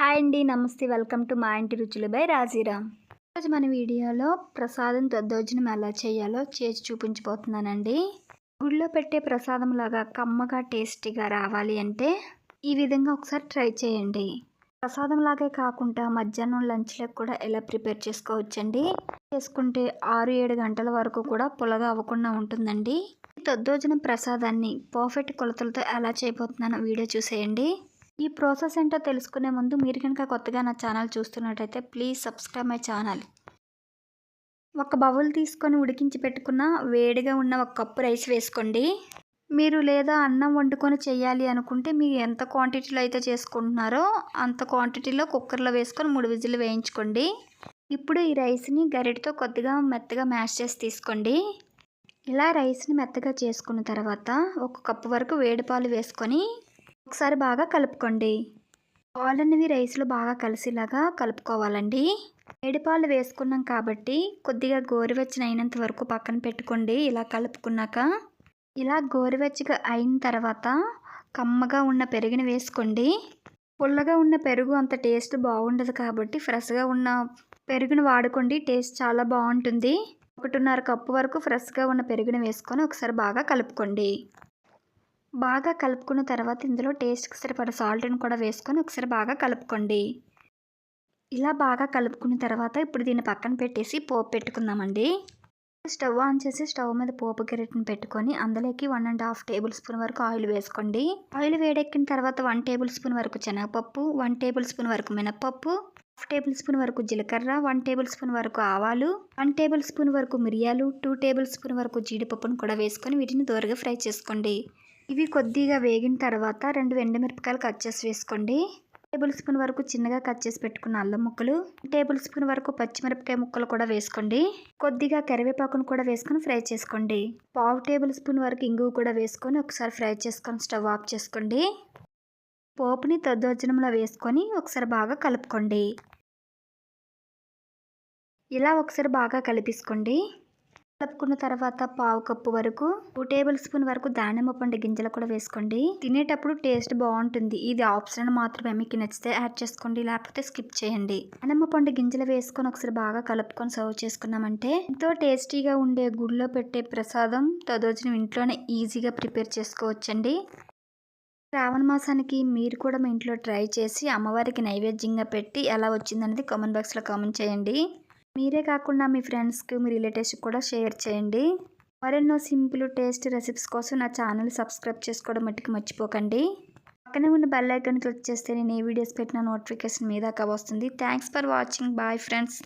Hi అండి నమస్తే. Welcome to మా ఇంటి రుచులు బై రాజీరామ్. ఈరోజు మన వీడియోలో ప్రసాదం దద్దోజనం ఎలా చేయాలో చేసి చూపించబోతున్నానండి. గుడిలో పెట్టే ప్రసాదం లాగా కమ్మగా టేస్టీగా రావాలి అంటే ఈ విధంగా ఒకసారి ట్రై చేయండి. ప్రసాదం లాగే కాకుండా మధ్యాహ్నం లంచ్లకు కూడా ఎలా ప్రిపేర్ చేసుకోవచ్చండి? చేసుకుంటే ఆరు ఏడు గంటల వరకు కూడా పులగా అవ్వకుండా ఉంటుందండి. దద్దోజనం ప్రసాదాన్ని పర్ఫెక్ట్ కొలతలతో ఎలా చేయబోతున్నానో వీడియో చూసేయండి. ఈ ప్రాసెస్ ఏంటో తెలుసుకునే ముందు మీరు కనుక కొత్తగా నా ఛానల్ చూస్తున్నట్టయితే ప్లీజ్ సబ్స్క్రైబ్ మై ఛానల్. ఒక బౌల్ తీసుకొని ఉడికించి పెట్టుకున్న వేడిగా ఉన్న ఒక కప్పు రైస్ వేసుకోండి. మీరు లేదా అన్నం వండుకొని చేయాలి అనుకుంటే మీరు ఎంత క్వాంటిటీలో అయితే చేసుకుంటున్నారో అంత క్వాంటిటీలో కుక్కర్లో వేసుకొని మూడు విజిల్ వేయించుకోండి. ఇప్పుడు ఈ రైస్ని గరిటతో కొద్దిగా మెత్తగా మ్యాష్ చేసి తీసుకోండి. ఇలా రైస్ని మెత్తగా చేసుకున్న తర్వాత ఒక కప్పు వరకు వేడి పాలు వేసుకొని ఒకసారి బాగా కలుపుకోండి. పాలు అనేవి రైస్లో బాగా కలిసేలాగా కలుపుకోవాలండి. వేడి పాలు వేసుకున్నాం కాబట్టి కొద్దిగా గోరువెచ్చని అయినంత వరకు పక్కన పెట్టుకోండి. ఇలా కలుపుకున్నాక ఇలా గోరువెచ్చగా అయిన తర్వాత కమ్మగా ఉన్న పెరుగుని వేసుకోండి. పుల్లగా ఉన్న పెరుగు అంత టేస్ట్ బాగుండదు కాబట్టి ఫ్రెష్గా ఉన్న పెరుగుని వాడుకోండి. టేస్ట్ చాలా బాగుంటుంది. ఒకటిన్నర కప్పు వరకు ఫ్రెష్గా ఉన్న పెరుగుని వేసుకొని ఒకసారి బాగా కలుపుకోండి. బాగా కలుపుకున్న తర్వాత ఇందులో టేస్ట్కి సరిపడ సాల్ట్ని కూడా వేసుకొని ఒకసారి బాగా కలుపుకోండి. ఇలా బాగా కలుపుకున్న తర్వాత ఇప్పుడు దీన్ని పక్కన పెట్టేసి పోపు పెట్టుకుందామండి. స్టవ్ ఆన్ చేసి స్టవ్ మీద పోపు గిరెట్ని పెట్టుకొని అందులోకి one and half tablespoon వరకు ఆయిల్ వేసుకోండి. ఆయిల్ వేడెక్కిన తర్వాత వన్ టేబుల్ స్పూన్ వరకు శనగపప్పు వన్ టేబుల్ స్పూన్ వరకు మినపప్పు హాఫ్ టేబుల్ స్పూన్ వరకు జీలకర్ర వన్ టేబుల్ స్పూన్ వరకు ఆవాలు వన్ టేబుల్ స్పూన్ వరకు మిరియాలు టూ టేబుల్ స్పూన్ వరకు జీడిపప్పును కూడా వేసుకొని వీటిని దోరగా ఫ్రై చేసుకోండి. ఇవి కొద్దిగా వేగిన తర్వాత రెండు ఎండుమిరపకాయలు కట్ చేసి వేసుకోండి. టేబుల్ స్పూన్ వరకు చిన్నగా కట్ చేసి పెట్టుకున్న అల్లం ముక్కలు టేబుల్ స్పూన్ వరకు పచ్చిమిరపకాయ ముక్కలు కూడా వేసుకోండి. కొద్దిగా కరివేపాకును కూడా వేసుకొని ఫ్రై చేసుకోండి. పావు టేబుల్ స్పూన్ వరకు ఇంగువ కూడా వేసుకొని ఒకసారి ఫ్రై చేసుకొని స్టవ్ ఆఫ్ చేసుకోండి. పోపుని తద్దోజనంలో వేసుకొని ఒకసారి బాగా కలుపుకోండి. ఇలా ఒకసారి బాగా కలిపేసుకోండి. కలుపుకున్న తర్వాత పావు కప్పు వరకు టూ టేబుల్ స్పూన్ వరకు దానిమ్మ పండు గింజలు కూడా వేసుకోండి. తినేటప్పుడు టేస్ట్ బాగుంటుంది. ఇది ఆప్షన్ మాత్రమే. మీకు నచ్చితే యాడ్ చేసుకోండి. లేకపోతే స్కిప్ చేయండి. దానిమ్మ పండు గింజలు వేసుకొని ఒకసారి బాగా కలుపుకొని సర్వ్ చేసుకున్నామంటే ఎంతో టేస్టీగా ఉండే గుడిలో పెట్టే ప్రసాదం తదోజనం ఇంట్లోనే ఈజీగా ప్రిపేర్ చేసుకోవచ్చండి. శ్రావణ మాసానికి మీరు కూడా మీ ఇంట్లో ట్రై చేసి అమ్మవారికి నైవేద్యంగా పెట్టి ఎలా వచ్చిందనేది కామెంట్ బాక్స్లో కామెంట్ చేయండి. మీరే కాకుండా మీ ఫ్రెండ్స్కి మీ రిలేటివ్స్కి కూడా షేర్ చేయండి. మరెన్నో సింపుల్ టేస్ట్ రెసిపీస్ కోసం నా ఛానల్ సబ్స్క్రైబ్ చేసుకోవడం మట్టుకు మర్చిపోకండి. పక్కనే ఉన్న బెల్ ఐకాన్ క్లిక్ చేస్తే నేను ఏ వీడియోస్ పెట్టిన నోటిఫికేషన్ మీదాకా వస్తుంది. Thanks for watching. Bye friends.